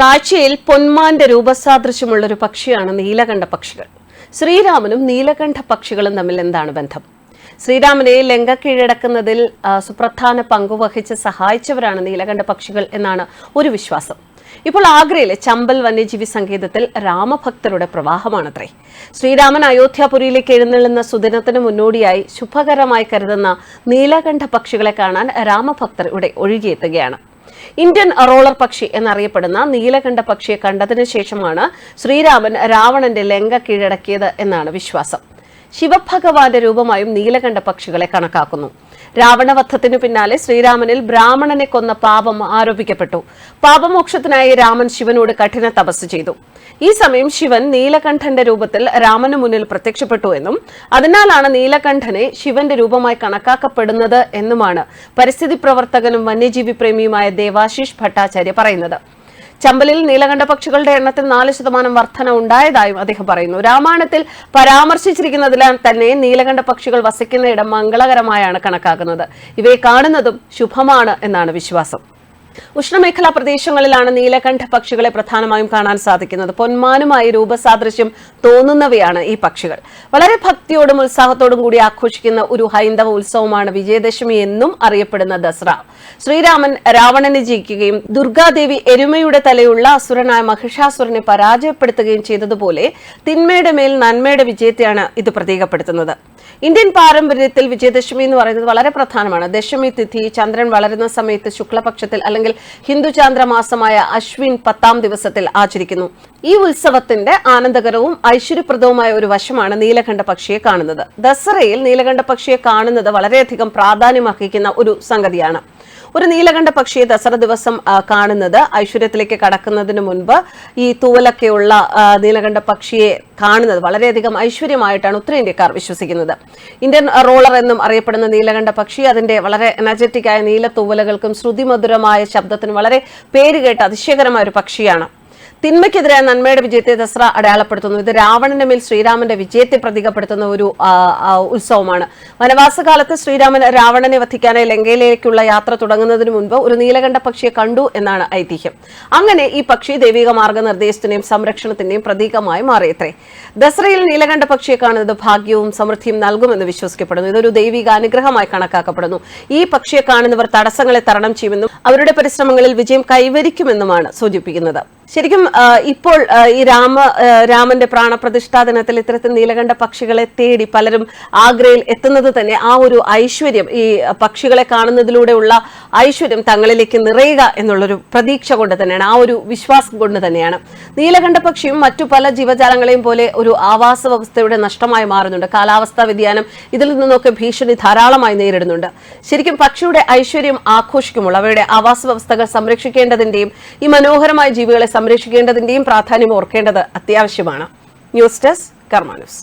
കാഴ്ചയിൽ പൊന്മാന്റെ രൂപസാദൃശ്യമുള്ള ഒരു പക്ഷിയാണ് നീലകണ്ഠ പക്ഷികൾ. ശ്രീരാമനും നീലകണ്ഠ പക്ഷികളും തമ്മിൽ എന്താണ് ബന്ധം? ശ്രീരാമനെ ലങ്ക കീഴടക്കുന്നതിൽ സുപ്രധാന പങ്കുവഹിച്ച് സഹായിച്ചവരാണ് നീലകണ്ഠ പക്ഷികൾ എന്നാണ് ഒരു വിശ്വാസം. ഇപ്പോൾ ആഗ്രയിലെ ചമ്പൽ വന്യജീവി സങ്കേതത്തിൽ രാമഭക്തരുടെ പ്രവാഹമാണത്രേ. ശ്രീരാമൻ അയോധ്യാപുരിയിലേക്ക് എഴുന്നള്ളുന്ന സുദിനത്തിന് മുന്നോടിയായി ശുഭകരമായി കരുതുന്ന നീലകണ്ഠ പക്ഷികളെ കാണാൻ രാമഭക്തർ ഇവിടെ ഒഴുകിയെത്തുകയാണ്. ഇന്ത്യൻ റോളർ പക്ഷി എന്നറിയപ്പെടുന്ന നീലകണ്ഠ പക്ഷിയെ കണ്ടതിനു ശേഷമാണ് ശ്രീരാമൻ രാവണന്റെ ലങ്ക കീഴടക്കിയത് എന്നാണ് വിശ്വാസം. ശിവഭഗവാന്റെ രൂപമായും നീലകണ്ഠ പക്ഷികളെ കണക്കാക്കുന്നു. രാവണവധത്തിനു പിന്നാലെ ശ്രീരാമനിൽ ബ്രാഹ്മണനെ കൊന്ന പാപം ആരോപിക്കപ്പെട്ടു. പാപമോക്ഷത്തിനായി രാമൻ ശിവനോട് കഠിന തപസ് ചെയ്തു. ഈ സമയം ശിവൻ നീലകണ്ഠന്റെ രൂപത്തിൽ രാമനു മുന്നിൽ പ്രത്യക്ഷപ്പെട്ടു എന്നും അതിനാലാണ് നീലകണ്ഠനെ ശിവന്റെ രൂപമായി കണക്കാക്കപ്പെടുന്നത് എന്നുമാണ് പരിസ്ഥിതി പ്രവർത്തകനും വന്യജീവി പ്രേമിയുമായ ദേവാശിഷ് ഭട്ടാചാര്യ പറയുന്നത്. ചമ്പലിൽ നീലകണ്ഠ പക്ഷികളുടെ എണ്ണത്തിൽ നാല് ശതമാനം വർധന ഉണ്ടായതായും അദ്ദേഹം പറയുന്നു. രാമായണത്തിൽ പരാമർശിച്ചിരിക്കുന്നതിനാൽ തന്നെ നീലകണ്ഠ പക്ഷികൾ വസിക്കുന്ന ഇടം മംഗളകരമായാണ് കണക്കാക്കുന്നത്. ഇവയെ കാണുന്നതും ശുഭമാണ് എന്നാണ് വിശ്വാസം. ഉഷ്ണമേഖലാ പ്രദേശങ്ങളിലാണ് നീലകണ്ഠ പക്ഷികളെ പ്രധാനമായും കാണാൻ സാധിക്കുന്നത്. പൊന്മാനുമായി രൂപസാദൃശ്യം തോന്നുന്നവയാണ് ഈ പക്ഷികൾ. വളരെ ഭക്തിയോടും ഉത്സാഹത്തോടും കൂടി ആഘോഷിക്കുന്ന ഒരു ഹൈന്ദവ ഉത്സവമാണ് വിജയദശമി എന്നും അറിയപ്പെടുന്ന ദസറ. ശ്രീരാമൻ രാവണനെ ജയിക്കുകയും ദുർഗാദേവി എരുമയുടെ തലയുള്ള അസുരനായ മഹിഷാസുരനെ പരാജയപ്പെടുത്തുകയും ചെയ്തതുപോലെ തിന്മയുടെ മേൽ നന്മയുടെ വിജയത്തെയാണ് ഇത് പ്രതീകപ്പെടുത്തുന്നത്. ഇന്ത്യൻ പാരമ്പര്യത്തിൽ വിജയദശമി എന്ന് പറയുന്നത് വളരെ പ്രധാനമാണ്. ദശമി തിഥി ചന്ദ്രൻ വളരുന്ന സമയത്ത് ശുക്ലപക്ഷത്തിൽ അല്ലെങ്കിൽ ഹിന്ദു ചാന്ദ്രമാസമായ അശ്വിൻ പത്താം ദിവസത്തിൽ ആചരിക്കുന്നു. ഈ ഉത്സവത്തിന്റെ ആനന്ദകരവും ഐശ്വര്യപ്രദവുമായ ഒരു വശമാണ് നീലകണ്ഠ പക്ഷിയെ കാണുന്നത്. ദസറയിൽ നീലകണ്ഠ പക്ഷിയെ കാണുന്നത് വളരെയധികം പ്രാധാന്യമർഹിക്കുന്ന ഒരു സംഗതിയാണ്. ഒരു നീലകണ്ഠ പക്ഷിയെ ദസറ ദിവസം കാണുന്നത്. ഐശ്വര്യത്തിലേക്ക് കടക്കുന്നതിന് മുൻപ് ഈ തൂവലൊക്കെയുള്ള നീലകണ്ഠ പക്ഷിയെ കാണുന്നത് വളരെയധികം ഐശ്വര്യമായിട്ടാണ് ഉത്തരേന്ത്യക്കാർ വിശ്വസിക്കുന്നത്. ഇന്ത്യൻ റോളർ എന്നും അറിയപ്പെടുന്ന നീലകണ്ഠ പക്ഷി അതിന്റെ വളരെ എനർജറ്റിക് ആയ നീല തൂവലകൾക്കും ശ്രുതിമധുരമായ ശബ്ദത്തിനും വളരെ പേരുകേട്ട അതിശയകരമായ ഒരു പക്ഷിയാണ്. തിന്മയ്ക്കെതിരായ നന്മയുടെ വിജയത്തെ ദസറ അടയാളപ്പെടുത്തുന്നു. ഇത് രാവണന്റെ മേൽ ശ്രീരാമന്റെ വിജയത്തെ പ്രതീകപ്പെടുത്തുന്ന ഒരു ഉത്സവമാണ്. വനവാസകാലത്ത് ശ്രീരാമൻ രാവണനെ വധിക്കാനായി ലങ്കയിലേക്കുള്ള യാത്ര തുടങ്ങുന്നതിന് മുൻപ് ഒരു നീലകണ്ഠ പക്ഷിയെ കണ്ടു എന്നാണ് ഐതിഹ്യം. അങ്ങനെ ഈ പക്ഷി ദൈവിക മാർഗനിർദ്ദേശത്തിന്റെയും സംരക്ഷണത്തിന്റെയും പ്രതീകമായി മാറിയത്രേ ദസറയിൽ നീലകണ്ഠ പക്ഷിയെ കാണുന്നത് ഭാഗ്യവും സമൃദ്ധിയും നൽകുമെന്ന് വിശ്വസിക്കപ്പെടുന്നു. ഇതൊരു ദൈവിക അനുഗ്രഹമായി കണക്കാക്കപ്പെടുന്നു. ഈ പക്ഷിയെ കാണുന്നവർ തടസ്സങ്ങളെ തരണം ചെയ്യുമെന്നും അവരുടെ പരിശ്രമങ്ങളിൽ വിജയം കൈവരിക്കുമെന്നുമാണ് സൂചിപ്പിക്കുന്നത്. ശരിക്കും ഇപ്പോൾ ഈ രാമ രാമന്റെ പ്രാണപ്രതിഷ്ഠാ ദിനത്തിൽ ഇത്തരത്തിൽ നീലകണ്ഠ പക്ഷികളെ തേടി പലരും ആഗ്രയിൽ എത്തുന്നത് തന്നെ ആ ഒരു ഐശ്വര്യം ഈ പക്ഷികളെ കാണുന്നതിലൂടെയുള്ള ഐശ്വര്യം തങ്ങളിലേക്ക് നിറയുക എന്നുള്ളൊരു പ്രതീക്ഷ കൊണ്ട് തന്നെയാണ് ആ ഒരു വിശ്വാസം കൊണ്ട് തന്നെയാണ്. നീലകണ്ഠ പക്ഷിയും മറ്റു പല ജീവജാലങ്ങളെയും പോലെ ഒരു ആവാസ വ്യവസ്ഥയുടെ നഷ്ടമായി മാറുന്നുണ്ട്. കാലാവസ്ഥാ വ്യതിയാനം ഇതിൽ നിന്നൊക്കെ ഭീഷണി ധാരാളമായി നേരിടുന്നുണ്ട്. ശരിക്കും പക്ഷിയുടെ ഐശ്വര്യം ആഘോഷിക്കുമ്പോൾ അവയുടെ ആവാസ വ്യവസ്ഥകൾ സംരക്ഷിക്കേണ്ടതിന്റെയും ഈ മനോഹരമായ ജീവികളെ സംരക്ഷിക്കേണ്ടതിന്റെയും പ്രാധാന്യം ഓർക്കേണ്ടത് അത്യാവശ്യമാണ്. News desk Karma news.